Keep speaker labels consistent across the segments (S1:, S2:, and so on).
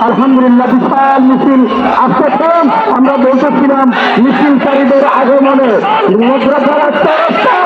S1: আলহামদুলিল্লাহ, বিশাল মিছিল। আসতেছেন আমরা বলতেছিলাম মিছিলকারীদের আগমনে। মুদ্রাধারা চরস্তা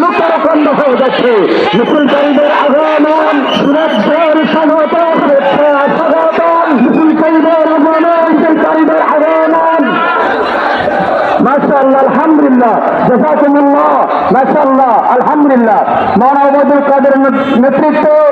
S1: লোকারকণ্ড হয়ে যাচ্ছে। মিছিলকারীদের আগমন সুরক্ষার স্বাগত স্বাগতম মিছিলকারীদের আগমনে, মিছিলকারীদের আগমন। মাশাআল্লাহ, আলহামদুলিল্লাহ। জাযাকুমুল্লাহ মাশাআল্লাহ, আলহামদুলিল্লাহ। মাওলানা ওবায়দুল কাদের নেতৃত্বে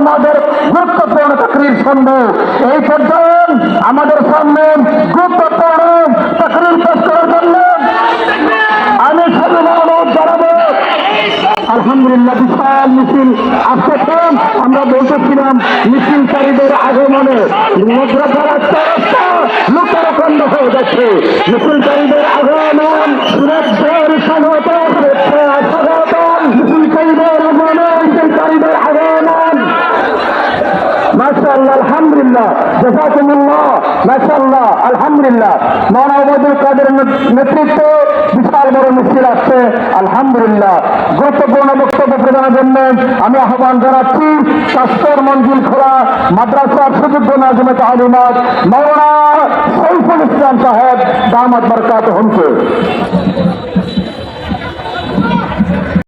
S1: আমাদের গুরুত্বপূর্ণ চাকরির শুনব এই পর্যন্ত আমাদের সামনে গুরুত্বপূর্ণ চাকরির পেশ করার জন্য আমি শুধু অনুরোধ জানাব। আলহামদুলিল্লাহ, বিশাল মিছিল আসতেছেন আমরা বলতেছিলাম, মিছিলকারীদের আগমনে মুদ্রা মুদ্রাধারা চরস্তা লোকারকণ্ড হয়ে যাচ্ছে। আলহামদুলিল্লাহ জাযাকুমুল্লাহ মাশাআল্লাহ, আলহামদুলিল্লাহ। ওবায়দুল কাদের নেতৃত্বে বিশাল বড় মিছিল আসছে, আলহামদুলিল্লাহ। গুরুত্বপূর্ণ বক্তব্য প্রদানের জন্য আমি আহ্বান জানাচ্ছি কাস্তর মঞ্জিল খোলা, মাদ্রাসার সুযোগ্য নাজমে তালিমাত মাওলানা সৈফুল ইসলাম সাহেব, দামাত বরকাত হুমকে।